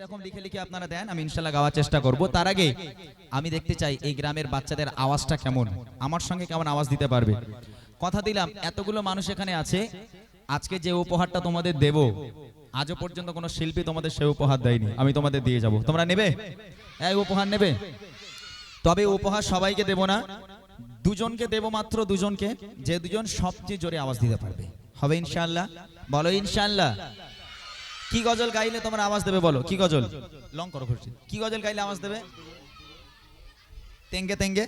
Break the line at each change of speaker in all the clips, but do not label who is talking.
এরকম লিখে লিখে আপনারা দেন আমি ইনশাল্লাহ গাওয়ার চেষ্টা করব। তার আগে আমি দেখতে চাই এই গ্রামের বাচ্চাদের আওয়াজটা কেমন? আমার সঙ্গে কেমন আওয়াজ দিতে পারবে? কথা দিলাম এতগুলো মানুষ এখানে আছে। আজকে যে উপহারটা তোমাদের দেব আজও পর্যন্ত কোনো শিল্পী তোমাদের সে উপহার দেয়নি। আমি তোমাদের দিয়ে যাব। তোমরা নেবে? এই উপহার নেবে? তবে উপহার সবাইকে দেব না। দুজনকে দেব মাত্র দুজনকে। যে দুজন সবচেয়ে জোরে আওয়াজ দিতে পারবে। হবে ইনশাল্লাহ? বলো ইনশাআল্লাহ কি গজল গাইলে তোমরা আওয়াজ দেবে বলো? কি গজল? লং করো খুশি। কি গজল গাইলে আওয়াজ দেবে? তেঙ্গে তেঙ্গে।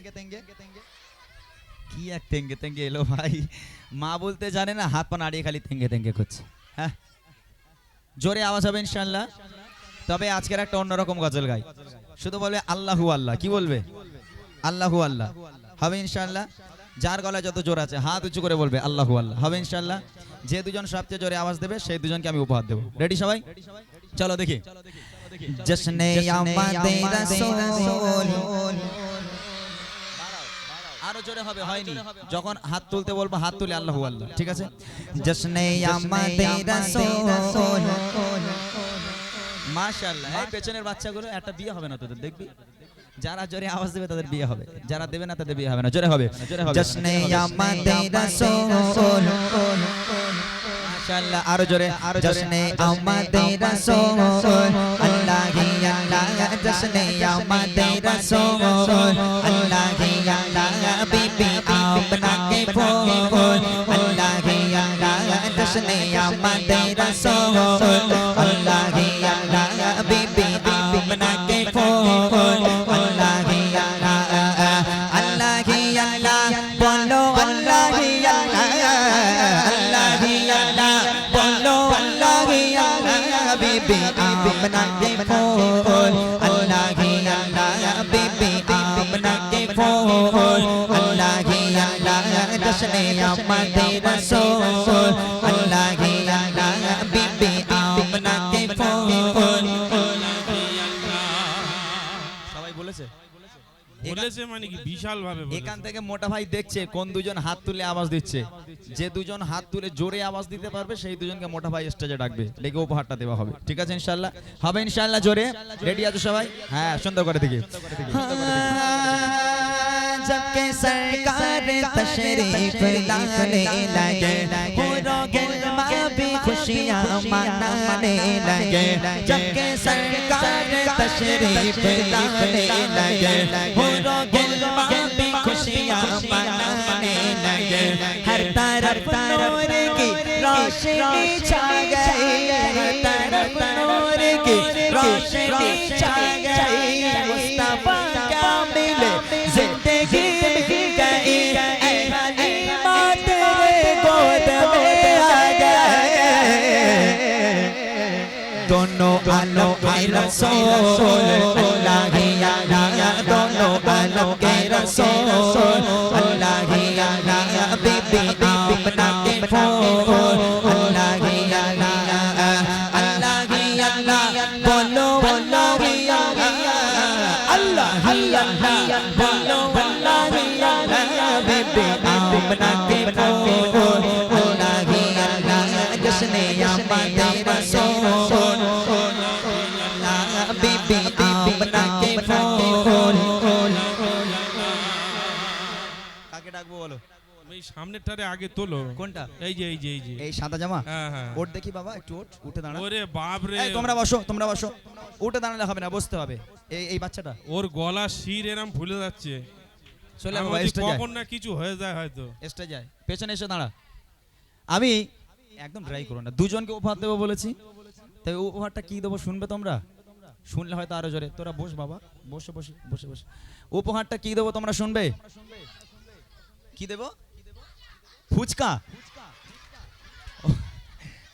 কি এক তেঙ্গে তেঙ্গে এলো ভাই? মা বলতে জানে না হাত পা নাড়িয়ে খালি তেঙ্গে তেঙ্গে করছে। হ্যাঁ? জোরে আওয়াজ হবে ইনশাল্লাহ তবে আজকের একটা অন্যরকম গজল গাই। শুধু বলবে আল্লাহু আল্লাহ কি বলবে? আল্লাহু আল্লাহ। হবে ইনশাল্লাহ যার গলায় যত জোর আছে হাত উঁচু করে বলবে আল্লাহু আল্লাহ। হবে ইনশাআল্লাহ? যে দুজন সবচেয়ে জোরে আওয়াজ দেবে সেই দুজনকে আমি উপহার দেবো। রেডি সবাই? চলো দেখি। আরও জোরে হবে হয়নি। যখন হাত তুলতে বলব হাত তুলে আল্লাহ ঠিক আছে? এই পেছনের বাচ্চাগুলো একটা বিয়ে হবে না তোদের দেখবি? যারা জোরে আওয়াজ দেবে তাদের বিয়ে হবে। যারা দেবে না তাদের বিয়ে হবে না। জোরে হবে। জোরে হবে।
জশ্নে
ইনশাআল্লাহ আরও জোরে
জশনে আমাদের রাসূল আল্লাহ হি আল্লাহ জশনে আমাদের রাসূল আল্লাহ হি আল্লাহ ফোন আল্লাহ হি আল্লাহ বিবি আপনাকে ফোন আল্লাহ হি আল্লাহ জশনে আমাদের রাসূল আল্লাহ হি আল্লাহ বিবি আপনাকে ফোন
সবাই বলেছে
বলেছে মানে কি বিশাল ভাবে
এখান থেকে মোটা ভাই দেখছে কোন দুজন হাত তুলে আওয়াজ দিচ্ছে যে দুজন হাত তুলে জোরে আওয়াজ দিতে পারবে সেই দুজনকে মোটা ভাই স্টেজে ডাকবে লেগে উপহারটা দেওয়া হবে ঠিক আছে ইনশাআল্লাহ হবে ইনশাআল্লাহ জোরে রেডি আছো সবাই হ্যাঁ সুন্দর করে দেখি
जबकि सरकार तशरीफ लाने लगे मनाने लगे जबकि सरकार तशरीफ़ लाने लगे हो भी खुशियाँ मनाने लगे, हर तरफ़ नूर की रोशनी छा गई, हर तरफ़ नूर की रोशनी छा गई। रसूल अल्लाह ही अल्लाह दोनों आलो के रसूल
এই সামনেরটারে আগে তোলো।
কোনটা?
এই যে এই যে এই যে।
এই সাদা জামা?
হ্যাঁ হ্যাঁ।
ওট দেখি বাবা একটু ওট উঠে দাঁড়া।
ওরে বাপ রে
তোমরা বসো তোমরা বসো। উঠে দাঁড়ালে হবে না বসতে হবে। এই এই বাচ্চাটা।
ওর গলা শির এরম ভুলে যাচ্ছে।
চলে
কখন না কিছু হয়ে যায় হয়তো।
এসটা যায় পেছনে এসে দাঁড়া। আমি একদম ট্রাই করো না দুজনকে উপহার দেবো বলেছি। তাই উপহারটা কি দেবো শুনবে তোমরা? শুনলে হয়তো আরও জোরে। তোরা বস বাবা বসে বসে বসে বসে। উপহারটা কি দেবো তোমরা শুনবে? কি দেবো? ফুচকা?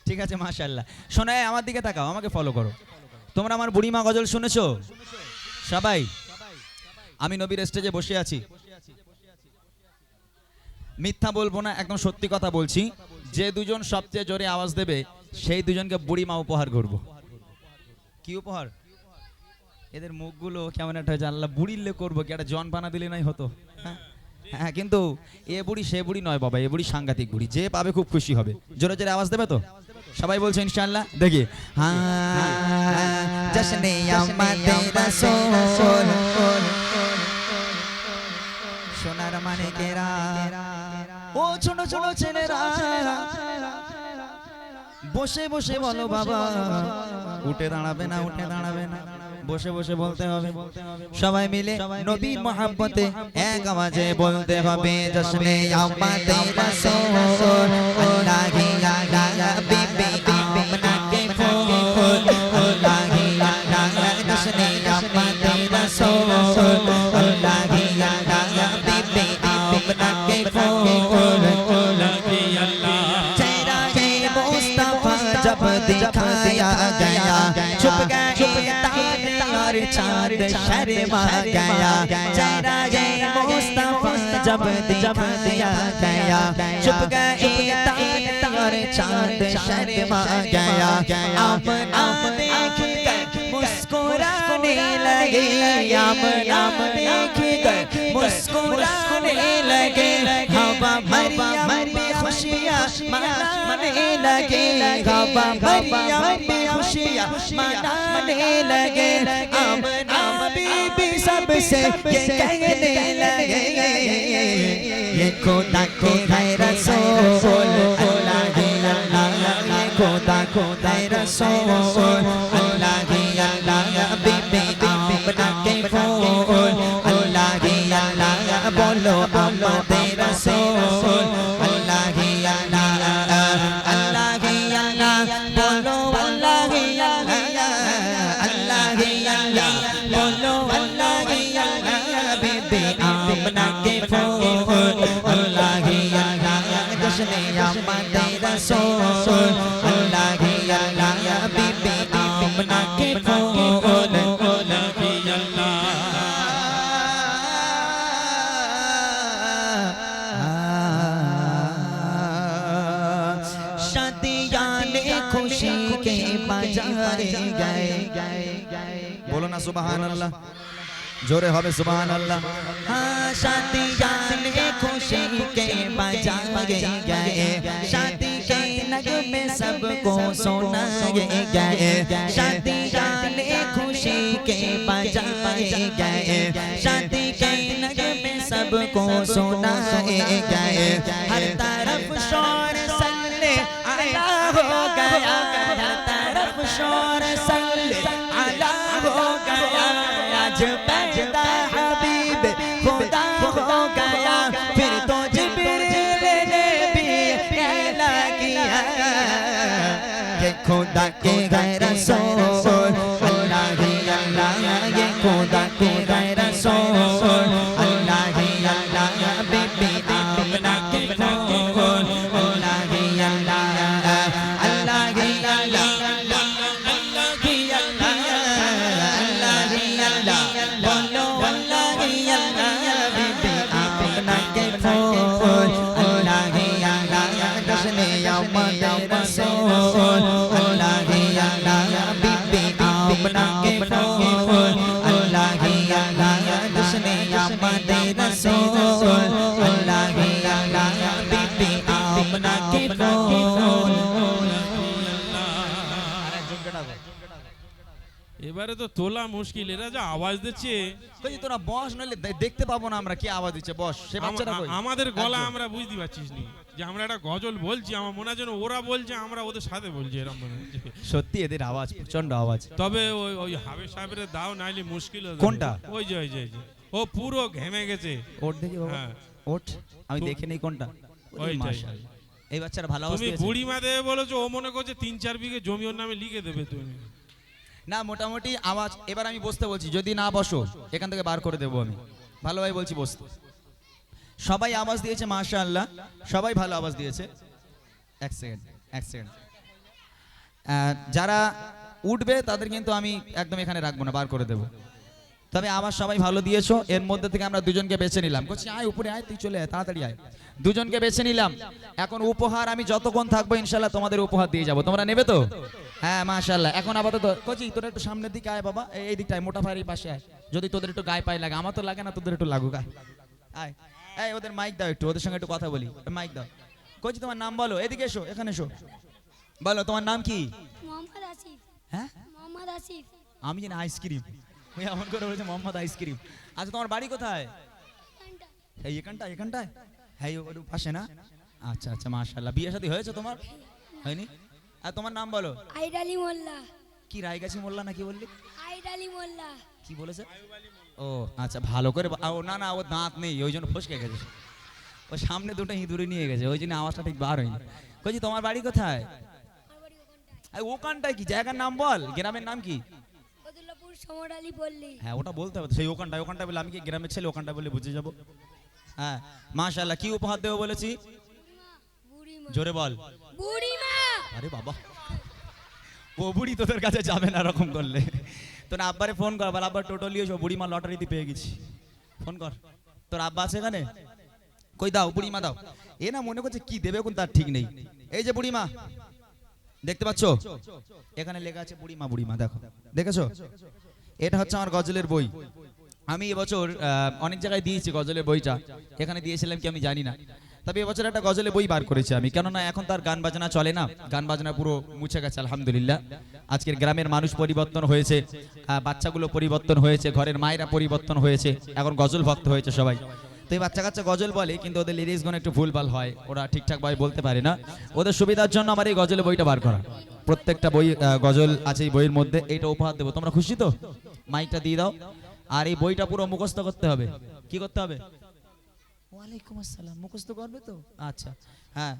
ঠিক আছে মাশাল্লাহ শোনায় আমার দিকে তাকাও, আমাকে ফলো করো। তোমরা আমার বুড়িমা গজল শুনেছো? সবাই? আমি নবীর স্টেজে বসে আছি। মিথ্যা বলব না, একদম সত্যি কথা বলছি। যে দুজন সবচেয়ে জোরে আওয়াজ দেবে, সেই দুজনকে বুড়ি মা উপহার করব। কি উপহার? এদের মুখগুলো কেমন একটা আল্লাহ বুড়িলে করব কি? একটা জন পানা দিলে নাই হতো হ্যাঁ? হ্যাঁ কিন্তু এ বুড়ি সে বুড়ি নয় বাবা এ বুড়ি সাংঘাতিক বুড়ি। যে পাবে খুব খুশি হবে। জোরে জোরে আওয়াজ দেবে তো? সবাই বলছো ইনশাআল্লাহ? দেখি। ও ছোট ছোট ছেলেরা। বসে বসে বলো বাবা। উঠে দাঁড়াবে না উঠে দাঁড়াবে না। বসে বসে বলতে হবে।
সবাই মিলে নবীর মোহাব্বতে এক আওয়াজে বলতে হবে জশনে আমাতে রসোল আল্লাহি আলা বিবি আমনাকে ফুল আল্লাহি আলা জশনে আমাতে রসোল আল্লাহি আলা বিবি ফুল शर्मा गया चेहरा के मुस्तफ़ा जब दिखाया गया। चुप गए तार चाँद शर्मा गया आमना देख मुस्कुराने लगे। देख मुस्कुराने लगे हवा मरियम में खुशियाँ मनाने लगे हवा मरियम में खुशियाँ मनाने लगे आमना बीबी सबसे ये कहने लगे ये खुदा के है रसूल अल्लाह ही अल्लाह ये खुदा खुदा है रसूल रसूल अल्लाह के फूल अल्लाह ही बोलो ना सुबहान अल्लाह। जोरे हमें सुबह अल्लाह। हाँ शादी जाने खुशी के बाजारे गए। शादी के नगमे सबको सुनाए गए शादियाने खुशी के बजाए। गए शादी के नगमे सबको सुनाए। गए हर तरफ़ शोर सल्ले आया हो गया। हर तरफ़ शोर सल्ले आया हो गया। आज पैदा
এবারে তো তোলা মুশকিল এরা যা আওয়াজ দিচ্ছে
কই তোরা বস নইলে দে- দেখতে পাবো না আমরা কি আওয়াজ দিচ্ছে বস সে বাচ্চাটা কই
আমাদের গলা আমরা বুঝতে পারছিস নি যে আমরা একটা গজল বলছি আমার মনে হয় যেন ওরা বলছে আমরা ওদের সাথে বলছি এরকম মনে হচ্ছে
সত্যি এদের আওয়াজ প্রচণ্ড আওয়াজ
তবে ওই ওই হাবে সাহেবের দাও নাইলে মুশকিল হয়ে যাবে।
কোনটা?
ওই যে ওই যে ওই যে। ও পুরো ঘেমে গেছে
ওট দেখি বাবা
হ্যাঁ।
ওট আমি দেখে নেই কোনটা ওরে
ওইটাই।
মাশাআল্লাহ। এই বাচ্চাটা ভালো আওয়াজ
তুমি
দিয়েছে
বুড়ি মা দেবে বলেছ ও মনে করছে তিন চার বিঘে জমি ওর নামে লিখে দেবে তুমি
না, মোটামুটি আওয়াজ, এবার আমি বসতে বলছি, যদি না বসো, এখান থেকে বার করে দেবো আমি। ভালোভাবে বলছি বসতে। সবাই আওয়াজ দিয়েছে, মাশাআল্লাহ। সবাই ভালো আওয়াজ দিয়েছে। এক সেকেন্ড এক সেকেন্ড। যারা উঠবে, তাদের কিন্তু আমি একদম এখানে রাখব না, বার করে দেবো। তবে আবার সবাই ভালো দিয়েছ এর মধ্যে থেকে আমরা দুজনকে বেছে নিলাম। বলছি আয় উপরে আয় তুই চলে আয় তাড়াতাড়ি আয়। দুজনকে বেছে নিলাম। এখন উপহার আমি যতক্ষণ থাকব ইনশাল্লাহ তোমাদের উপহার দিয়ে যাব। তোমরা নেবে তো? হ্যাঁ মাশাল্লাহ এখন আপাতত কচি তোরা একটু সামনের দিকে আয় বাবা এই- দিকটায় মোটা ফায়ারি পাশে আয়। যদি তোদের একটু গায়ে পায়ে লাগে আমার তো লাগে না তোদের একটু লাগুক আয়। আয়। এই ওদের মাইক দাও একটু ওদের সঙ্গে একটু কথা বলি। মাইক দাও। কচি তোমার নাম বলো এদিকে এসো এখানে এসো। বলো তোমার নাম কি?
মোহাম্মদ আসিফ।
হ্যাঁ?
মোহাম্মদ আসিফ।
আমি জানি আইসক্রিম ওই এমন করে বলেছে মোহাম্মদ আইসক্রিম। আচ্ছা তোমার বাড়ি কোথায়? এই এখানটা এখানটায়? হ্যাঁ ওর পাশে না? আচ্ছা আচ্ছা মাশাল্লাহ বিয়ে শাদী হয়েছে তোমার? হয়নি? আর তোমার নাম বলো।
আইড আলী মোল্লা।
কি রায়গাছি মোল্লা বললি?
আইড আলী মোল্লা।
কি বলেছে? ও আচ্ছা ভালো করে ও না না ও দাঁত নেই ওই জন্য ফসকে গেছে। ও সামনে দুটো ইঁদুরে নিয়ে গেছে ওই জন্য আওয়াজটা ঠিক বার হয়নি। কইছি তোমার বাড়ি কোথায়?
ওখানটায়
কি? জায়গার নাম বল গ্রামের নাম কি?
সমর আলী পল্লী
হ্যাঁ ওটা বলতে হবে। সেই ওখানটায় ওখানটায় বলে আমি কি গ্রামের ছেলে ওখানটায় বলে বুঝে যাব। হ্যাঁ মাশাল্লাহ কি উপহার দেবো বলেছি? জোরে বল।
বুড়িমা।
আরে বাবা ও বুড়ি তোদের কাছে যাবে না এরকম করলে। তোর আব্বারে ফোন কর বল আব্বা টোটো নিয়ে এসো বুড়িমা লটারিতে পেয়ে গেছি। ফোন কর। তোর আব্বা আছে এখানে? কই দাও বুড়িমা দাও। এ না মনে করছে কি দেবে কোন তার ঠিক নেই। এই যে বুড়িমা দেখতে পাচ্ছ? এখানে লেখা আছে বুড়িমা বুড়িমা দেখো। দেখেছ? এটা হচ্ছে আমার গজলের বই। আমি এবছর অনেক জায়গায় দিয়েছি গজলের বইটা। এখানে দিয়েছিলাম কি আমি জানি না। তবে এবছর একটা গজলের বই বার করেছি আমি। কেননা এখন তার গান বাজনা চলে না। গান বাজনা পুরো মুছে গেছে, আলহামদুলিল্লাহ। আজকের গ্রামের মানুষ পরিবর্তন হয়েছে বাচ্চাগুলো পরিবর্তন হয়েছে, ঘরের মায়েরা পরিবর্তন হয়েছে। এখন গজল ভক্ত হয়েছে সবাই। তো এই বাচ্চা কাচ্চা গজল বলে, কিন্তু ওদের লিরিক্সগুলো একটু ভুলভাল হয়। ওরা ঠিকঠাক ভাবে বলতে পারে না। ওদের সুবিধার জন্য আমার এই গজলের বইটা বার করা। প্রত্যেকটা বই গজল আছে এই বইয়ের মধ্যে। এইটা উপহার দেবো। তোমরা খুশি তো? মাইকটা দিয়ে দাও। আর এই বইটা পুরো মুখস্থ করতে হবে। কি করতে হবে? আচ্ছা। হ্যাঁ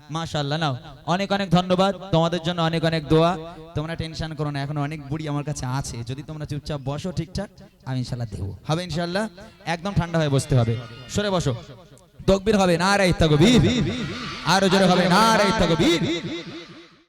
তোমাদের জন্য অনেক অনেক দোয়া। তোমরা টেনশন করো না, এখন অনেক বুড়ি আমার কাছে আছে। যদি তোমরা চুপচাপ বসো ঠিকঠাক, আমি দেবো। হবে একদম ঠান্ডা বসতে হবে। সরে বসো। হবে না আরও জোরে হবে না রাই তকবীর।